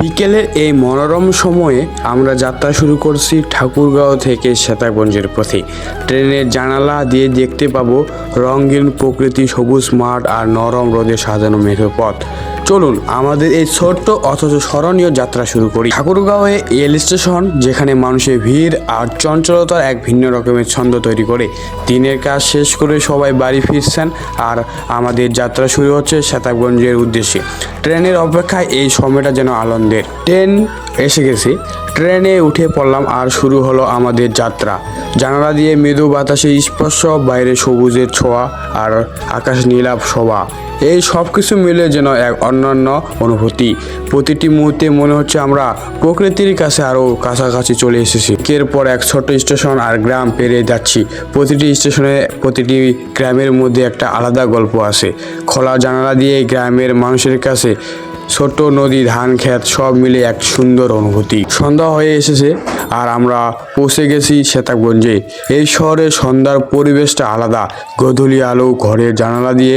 বিকেলের এই মনোরম সময়ে আমরা যাত্রা শুরু করছি ঠাকুরগাঁও থেকে শ্বেতাগঞ্জের পথে। ট্রেনের জানালা দিয়ে দেখতে পাবো রঙিন প্রকৃতি, সবুজ মাঠ আর নরম রোদে সাজানো মেঠো পথ। চলুন আমাদের এই ছোট্ট অথচ স্মরণীয় যাত্রা শুরু করি। ঠাকুরগাঁওয়ে রেল স্টেশন, যেখানে মানুষের ভিড় আর চঞ্চলতার এক ভিন্ন রকমের ছন্দ তৈরি করে। দিনের কাজ শেষ করে সবাই বাড়ি ফিরছেন আর আমাদের যাত্রা শুরু হচ্ছে শ্বেতাবগঞ্জের উদ্দেশ্যে। ট্রেনের অপেক্ষায় এই সময়টা যেন আনন্দের। ট্রেন এসে গেছে। ট্রেনে উঠে পড়লাম আর শুরু হলো আমাদের যাত্রা। জানালা দিয়ে মৃদু বাতাসে স্পর্শ, বাইরে সবুজের ছোঁয়া আর আকাশ নীলাভ শোভা। এই সব কিছু মিলে যেন এক অন্যান্য অনুভূতি। প্রতিটি মুহূর্তে মনে হচ্ছে আমরা প্রকৃতির কাছে আরও কাছাকাছি চলে এসেছি। এর পর এক ছোট্ট স্টেশন আর গ্রাম পেরিয়ে যাচ্ছি। প্রতিটি স্টেশনে, প্রতিটি গ্রামের মধ্যে একটা আলাদা গল্প আছে। খোলা জানালা দিয়ে গ্রামের মানুষের কাছে ছোট্ট নদী, ধান, ক্ষেত সব মিলে এক সুন্দর অনুভূতি। সন্ধ্যা হয়ে এসেছে আর আমরা পৌঁছে গেছি শ্বেতাগঞ্জে এই শহরে সন্ধ্যার পরিবেশটা আলাদা। গধূলি আলো ঘরের জানালা দিয়ে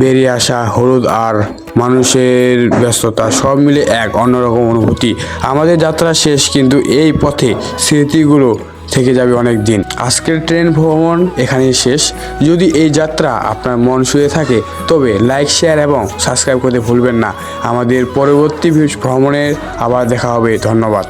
বেরিয়ে আসা, হলুদ আর মানুষের ব্যস্ততা সব মিলে এক অন্যরকম অনুভূতি। আমাদের যাত্রা শেষ, কিন্তু এই পথে স্মৃতিগুলো থেকে যাবে অনেক দিন। আজকের ট্রেন ভ্রমণ এখানেই শেষ। যদি এই যাত্রা আপনার মন শুয়ে থাকে, তবে লাইক, শেয়ার এবং সাবস্ক্রাইব করতে ভুলবেন না। আমাদের পরবর্তী ভ্রমণের আবার দেখা হবে। ধন্যবাদ।